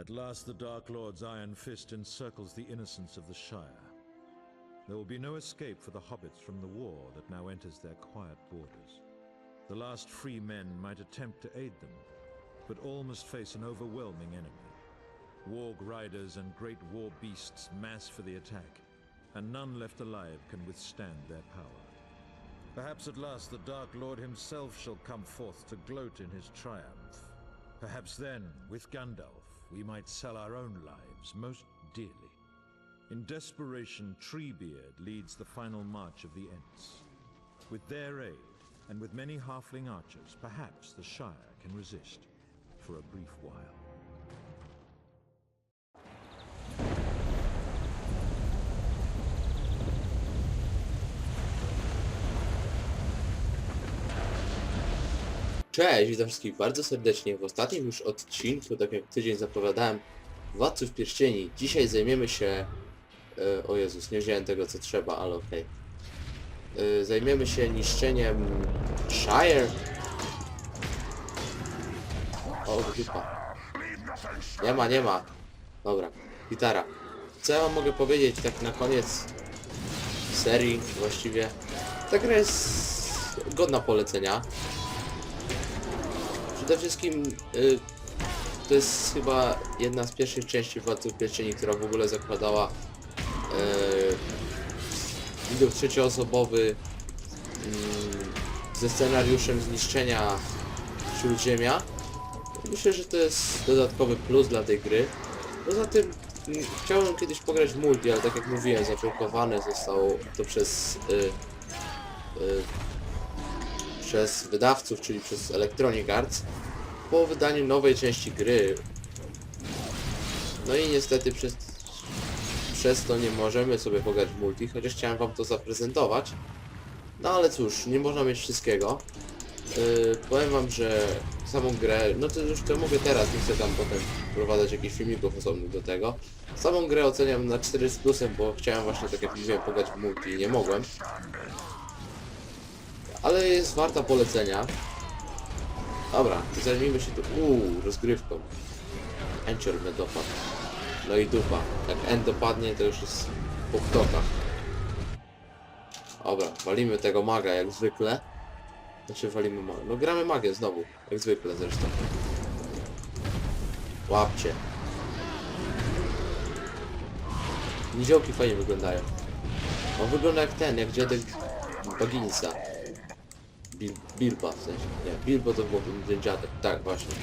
At last the Dark Lord's iron fist encircles the innocence of the Shire. There will be no escape for the hobbits from the war that now enters their quiet borders. The last free men might attempt to aid them, but all must face an overwhelming enemy. Warg riders and great war beasts mass for the attack, and none left alive can withstand their power. Perhaps at last the Dark Lord himself shall come forth to gloat in his triumph. Perhaps then, with Gandalf, we might sell our own lives most dearly. In desperation, Treebeard leads the final march of the Ents. With their aid, and with many halfling archers, perhaps the Shire can resist for a brief while. Cześć, witam wszystkich bardzo serdecznie w ostatnim już odcinku, tak jak tydzień zapowiadałem, Władców Pierścieni. Dzisiaj zajmiemy się... E, o Jezus, nie wziąłem tego co trzeba, ale okej. E, Zajmiemy się niszczeniem Shire. O, dupa. Nie ma, nie ma. Dobra, gitara. Co ja wam mogę powiedzieć tak na koniec serii właściwie? Ta gra jest godna polecenia. Przede wszystkim y, to jest chyba jedna z pierwszych części Władców Pierścieni, która w ogóle zakładała y, widok trzecioosobowy y, ze scenariuszem zniszczenia Śródziemia. Myślę, że to jest dodatkowy plus dla tej gry. Poza tym chciałem kiedyś pograć multi, ale tak jak mówiłem, zablokowane zostało to przez y, y, przez wydawców, czyli przez Electronic Arts po wydaniu nowej części gry. No i niestety przez, przez to nie możemy sobie pograć w multi, chociaż chciałem wam to zaprezentować. No ale cóż, nie można mieć wszystkiego. Yy, powiem wam, że samą grę, no to już to mówię teraz, nie chcę tam potem wprowadzać jakichś filmików osobnych do tego. Samą grę oceniam na 4 z plusem, bo chciałem właśnie, tak jak mówiłem, pograć w multi i nie mogłem ale jest warta polecenia. Dobra, zajmijmy się tu, uuu, rozgrywką. Encior mnie. No i dupa. Jak N dopadnie, to już jest po ptokach. Dobra, walimy tego maga jak zwykle. Znaczy walimy maga. No gramy magię znowu, jak zwykle zresztą. Łapcie. Niziołki fajnie wyglądają. On wygląda jak ten, jak dziadek Baginisa. Bil Bilba w sensie. Nie, Bilbo to był ten dziadek. Tak, właśnie.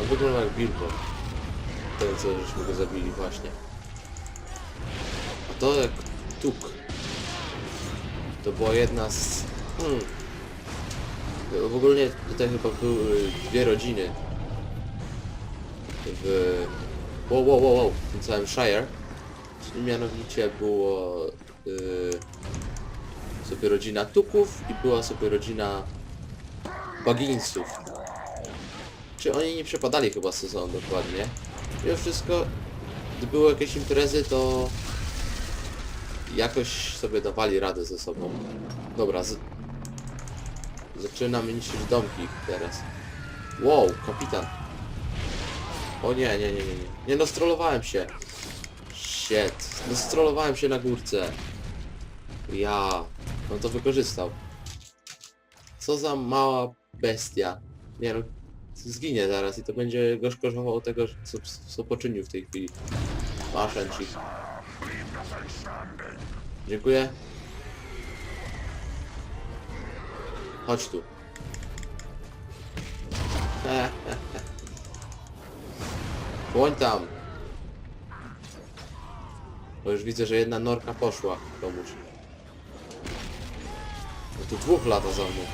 On wygląda jak Bilbo. Ten, co żeśmy go zabili właśnie. A to jak Tuk. To była jedna z... Hmm. W ogóle tutaj chyba były dwie rodziny. W... Wow, wow, wow, wow. W tym całym Shire. Czyli mianowicie było... Yy sobie rodzina Tuków i była sobie rodzina Baginsów. Czy oni nie przepadali chyba sezon dokładnie? Mimo wszystko, gdy były jakieś imprezy, to jakoś sobie dawali radę ze sobą. Dobra, z... zaczynamy niszczyć domki teraz. Wow, kapitan. O nie, nie, nie, nie, nie. Nie no, strollowałem się. Shit. No, strollowałem się na górce. Ja. On to wykorzystał. Co za mała bestia. Nie no, zginie zaraz i to będzie go szkożowało tego, co, co poczynił w tej chwili. Maszenci. Dziękuję. Chodź tu. Błoń tam. Bo już widzę, że jedna norka poszła komuś. No tu dwóch lata za mną.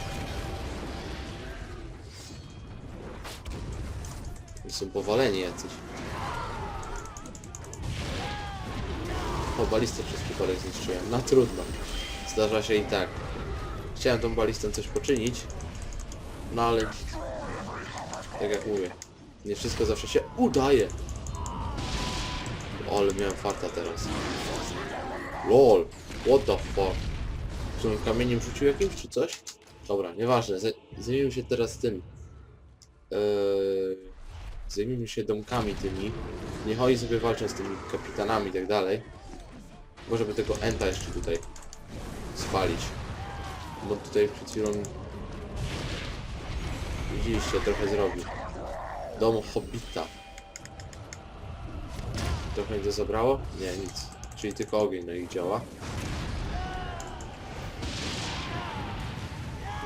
Są powaleni jacyś. O, balistę przez przypadek zniszczyłem. No trudno. Zdarza się i tak. Chciałem tą balistą coś poczynić. No ale... Tak jak mówię. Nie wszystko zawsze się udaje. Ale miałem farta teraz. LOL. What the fuck. Czy on kamieniem rzucił jakimś, czy coś? Dobra, nieważne. Zaj- Zajmijmy się teraz tym. Eee... Zajmijmy się domkami tymi. Niech oni sobie walczą z tymi kapitanami i tak dalej. Może by tego Enta jeszcze tutaj spalić. Bo tutaj przed chwilą widzieliście, trochę zrobił. Dom Hobbita. Trochę nie zabrało? Nie, nic. Czyli tylko ogień na ich działa.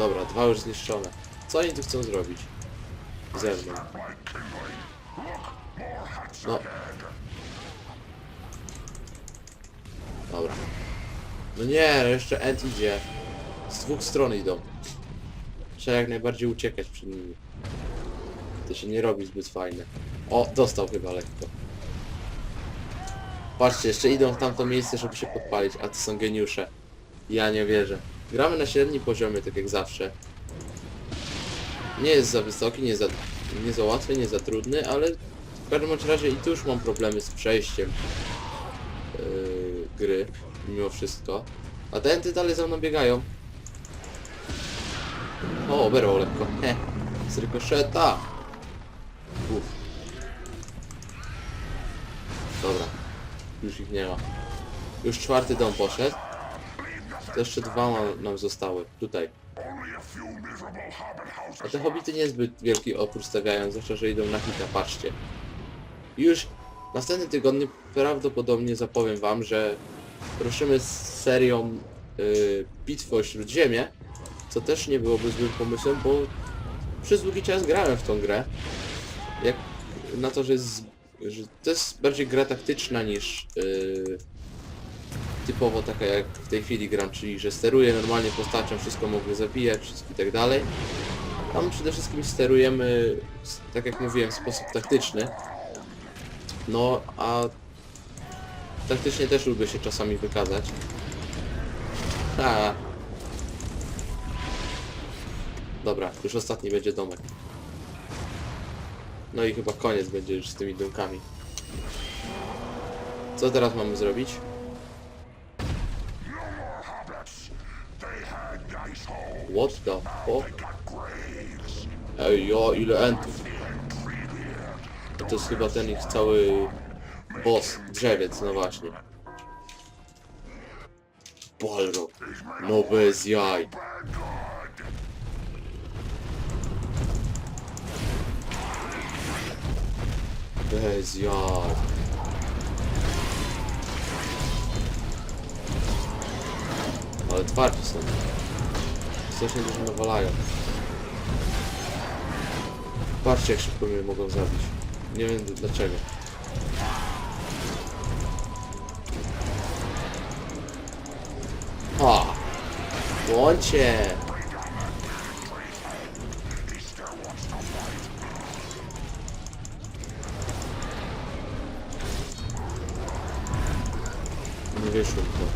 Dobra, dwa już zniszczone. Co oni tu chcą zrobić? Ze mną. No. Dobra. No nie, no jeszcze Ent idzie. Z dwóch stron idą. Trzeba jak najbardziej uciekać przed nimi. To się nie robi zbyt fajne. O, dostał chyba lekko. Patrzcie, jeszcze idą w tamto miejsce, żeby się podpalić, a to są geniusze. Ja nie wierzę. Gramy na średnim poziomie, tak jak zawsze. Nie jest za wysoki, nie za, nie za łatwy, nie za trudny, ale w każdym razie i tu już mam problemy z przejściem yy, gry, mimo wszystko. A te enty dalej za mną biegają. O, oberwał lekko. Heh, z rykoszeta. Dobra. Już ich nie ma. Już czwarty dom poszedł. To jeszcze dwa ma- nam zostały. Tutaj. A te hobity niezbyt wielki opór stawiają, zwłaszcza, że idą na hita, patrzcie. Już w następnym tygodniu prawdopodobnie zapowiem wam, że ruszymy z serią yy, Bitwy o Śródziemie, co też nie byłoby złym pomysłem, bo przez długi czas grałem w tą grę. Jak na to, że, jest, że to jest bardziej gra taktyczna niż yy, typowo taka jak w tej chwili gram, czyli że steruję normalnie postacią, wszystko mogę zabijać, wszystko i tak dalej. Tam przede wszystkim sterujemy, tak jak mówiłem, w sposób taktyczny. No, a taktycznie też lubię się czasami wykazać. Ha. Dobra, już ostatni będzie domek. No i chyba koniec będzie już z tymi domkami. Co teraz mamy zrobić? What the fuck? Ej, jo, ile entów. To jest chyba ten ich cały boss, drzewiec, no właśnie. Balrog, no bez jaj. Bez jaj. Ale twardzi są. Strasznie dużo nawalają. Patrzcie jak szybko mnie mogą zabić. Nie wiem dlaczego. A! Bądźcie! Nie wyszło to.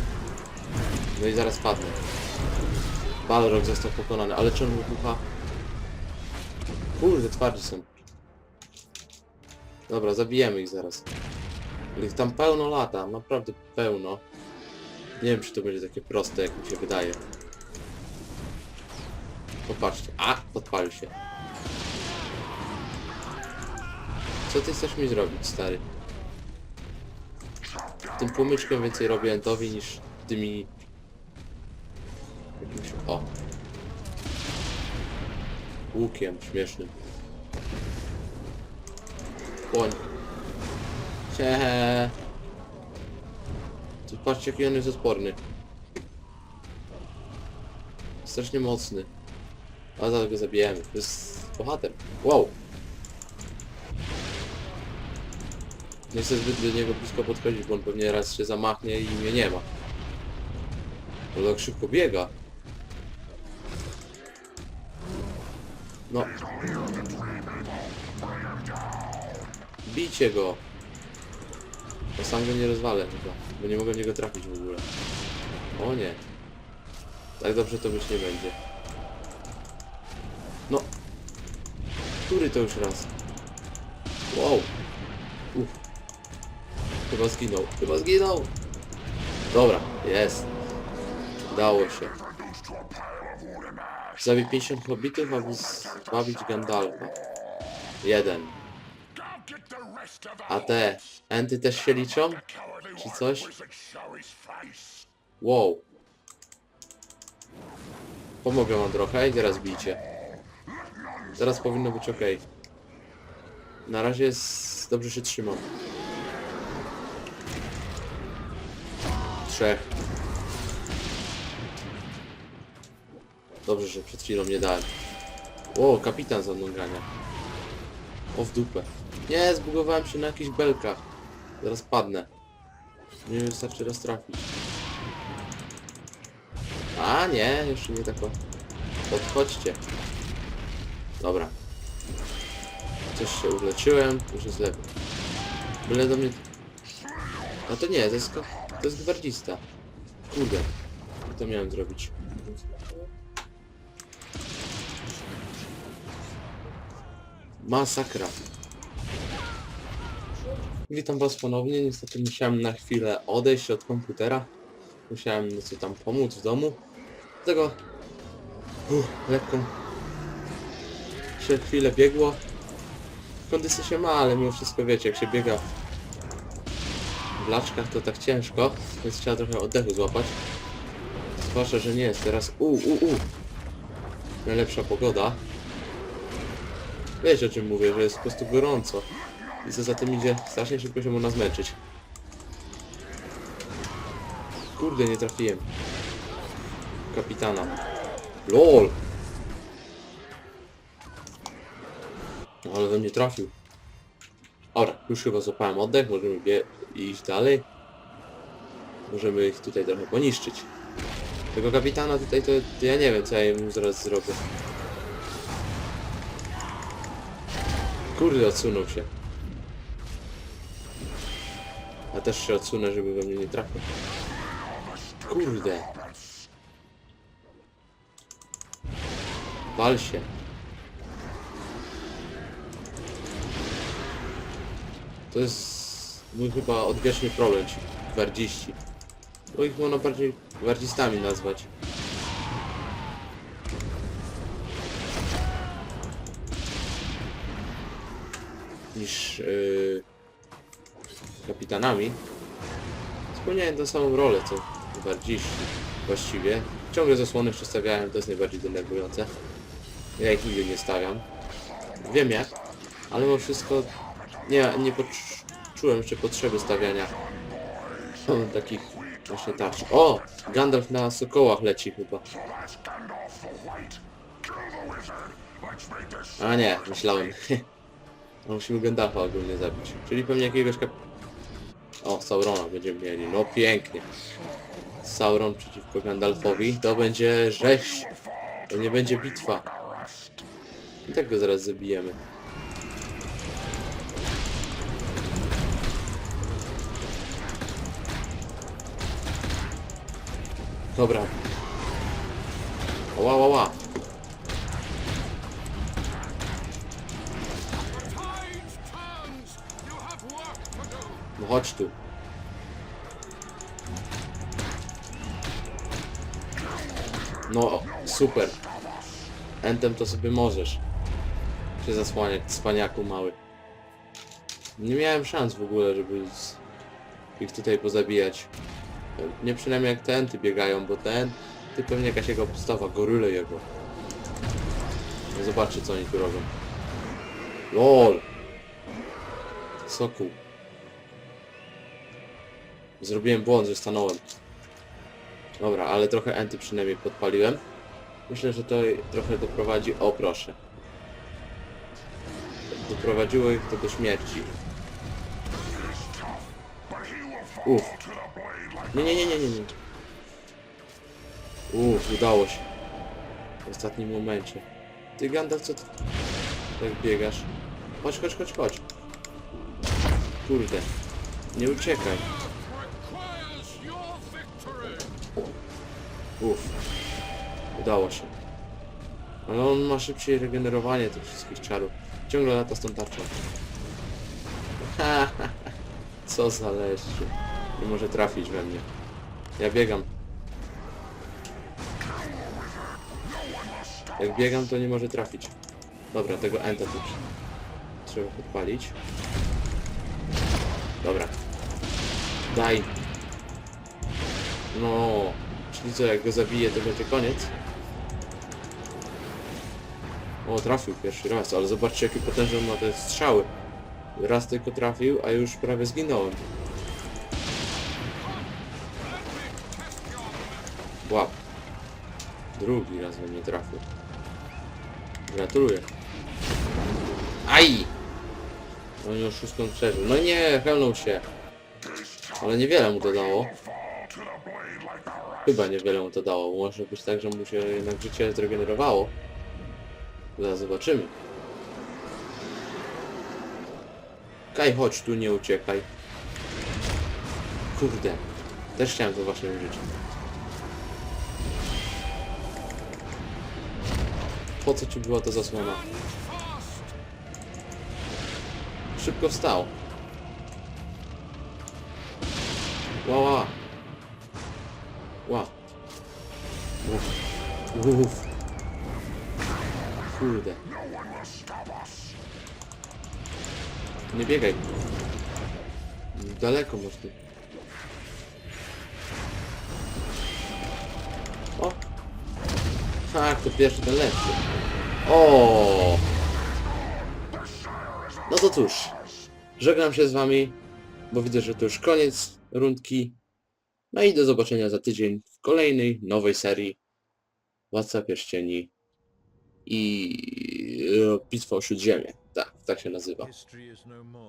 No i zaraz padnę. Balrog został pokonany, ale czemu wybucha? Kurde, twardzi są. Dobra, zabijemy ich zaraz. Ale ich tam pełno lata, naprawdę pełno. Nie wiem, czy to będzie takie proste, jak mi się wydaje. Popatrzcie. A! Podpalił się. Co ty chcesz mi zrobić, stary? Tym płomyczkiem więcej robię entowi niż tymi... Jakimś... O! Łukiem śmiesznym. Płoń. Cieee. Tu patrzcie jaki on jest odporny. Strasznie mocny. A zaraz go zabijemy. To jest bohater. Wow. Nie chcę zbyt do niego blisko podchodzić, bo on pewnie raz się zamachnie i mnie nie ma. Bo tak szybko biega. No. Bijcie go. Bo sam go nie rozwalę chyba, bo nie mogę w niego trafić w ogóle. O nie. Tak dobrze to być nie będzie. No. Który to już raz? Wow. Uff. Chyba zginął. Chyba zginął. Dobra, jest. Udało się. Zabij 50 hobbitów, aby zbawić Gandalfa. Jeden. A te enty też się liczą? Czy coś? Wow. Pomogę wam trochę i teraz bijcie. Teraz powinno być ok. Na razie jest... dobrze się trzymam. Trzech. Dobrze, że przed chwilą nie dałem. O, kapitan za mną gania. O w dupę. Nie, zbugowałem się na jakichś belkach. Zaraz padnę. Nie wystarczy raz trafić. A nie, jeszcze nie tak o. Podchodźcie. Dobra. Coś się uleczyłem, już jest lepiej. Byle do mnie... No to nie, to jest, to jest gwardzista. Kurde. Co miałem zrobić? Masakra. Witam was ponownie. Niestety musiałem na chwilę odejść od komputera. Musiałem nieco tam pomóc w domu. Dlatego uff, lekko się chwilę biegło. Kondycja się ma, ale mimo wszystko wiecie, jak się biega w laczkach to tak ciężko, więc trzeba trochę oddechu złapać. Zwłaszcza, że nie jest teraz u u u najlepsza pogoda. Wiecie o czym mówię, że jest po prostu gorąco. I co za tym idzie, strasznie szybko się można zmęczyć. Kurde, nie trafiłem. Kapitana. LOL! No, ale we mnie trafił. Dobra, już chyba złapałem oddech, możemy iść dalej. Możemy ich tutaj trochę poniszczyć. Tego kapitana tutaj to, to ja nie wiem co ja mu zaraz zrobię. Kurde, odsunął się. Ja też się odsunę, żeby we mnie nie trafił. Kurde. Wal się. To jest mój chyba odwieczny problem, ci gwardziści. Bo ich można bardziej gwardzistami nazwać. Niż yy, kapitanami. Spełniają tę samą rolę co gwardziści właściwie. Ciągle zasłony przestawiałem, to jest najbardziej denerwujące. Ja ich nigdy nie stawiam. Wiem jak, ale mimo wszystko nie, nie poczułem jeszcze potrzeby stawiania takich właśnie tarcz. O! Gandalf na sokołach leci chyba. A nie, myślałem. No, Musimy Gandalfa ogólnie zabić. Czyli pewnie jakiegoś kap... O, Saurona będziemy mieli. No pięknie. Sauron przeciwko Gandalfowi. To będzie rzeź. To nie będzie bitwa. I tak go zaraz zabijemy. Dobra. Ła, ła, ła. No, super. Entem to sobie możesz. Się zasłaniać, cwaniaku mały. Nie miałem szans w ogóle, żeby ich tutaj pozabijać. Nie przynajmniej jak te enty biegają, bo te enty pewnie jakaś jego postawa, goryle jego. No zobaczcie co oni tu robią. LOL! Sokół. Zrobiłem błąd, że stanąłem. Dobra, ale trochę enty przynajmniej podpaliłem. Myślę, że to trochę doprowadzi... O, proszę. Doprowadziło ich to do śmierci. Uff. Nie, nie, nie, nie, nie. Uff, udało się. W ostatnim momencie. Ty Gandalf, co ty... Tak biegasz? Chodź, chodź, chodź, chodź. Kurde. Nie uciekaj. Uff. Udało się. Ale on ma szybciej regenerowanie tych wszystkich czarów. Ciągle lata z tą tarczą. Co za leszcze. Nie może trafić we mnie. Ja biegam. Jak biegam, to nie może trafić. Dobra, tego enta tu. trzeba podpalić. Dobra. Daj. No. Czyli co, jak go zabiję, to będzie koniec? O, trafił pierwszy raz, ale zobaczcie, jakie potężne ma te strzały. Raz tylko trafił, a już prawie zginąłem. Łap. Drugi raz we mnie trafił. Gratuluję. Aj! No i oszustką przeżył. No nie, helnął się. Ale niewiele mu to dało. Chyba niewiele mu to dało. Może być tak, że mu się jednak życie zregenerowało. Zaraz zobaczymy. Kaj, chodź tu, nie uciekaj. Kurde. Też chciałem to właśnie użyć. Po co ci była ta zasłona? Szybko wstał. Ła, ła. Ła. Uf. Uf. Kurde. Nie biegaj. Daleko masz. O! Tak, to pierwszy ten lepszy. O! No to cóż. Żegnam się z wami, bo widzę, że to już koniec rundki. No i do zobaczenia za tydzień w kolejnej, nowej serii Władca Pierścieni i Bitwa o Śródziemie. Tak, tak się nazywa. No.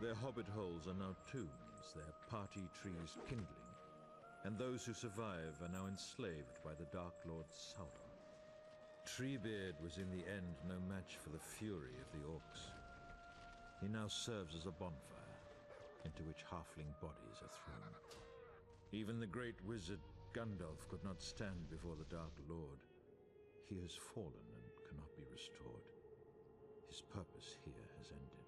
Their hobbit holes are now tombs, their party trees kindling, and those who survive are now enslaved by the Dark Lord Sauron. Treebeard was in the end no match for the fury of the orcs. He now serves as a bonfire, into which halfling bodies are thrown. Even the great wizard Gandalf could not stand before the Dark Lord. He has fallen and cannot be restored. His purpose here has ended.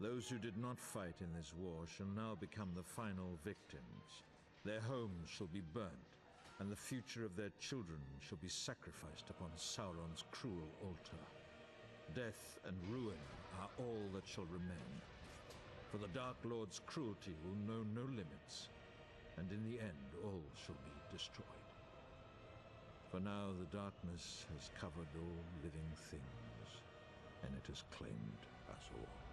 Those who did not fight in this war shall now become the final victims. Their homes shall be burnt, and the future of their children shall be sacrificed upon Sauron's cruel altar. Death and ruin are all that shall remain. For the Dark Lord's cruelty will know no limits, and in the end all shall be destroyed. For now the darkness has covered all living things, and it has claimed us all.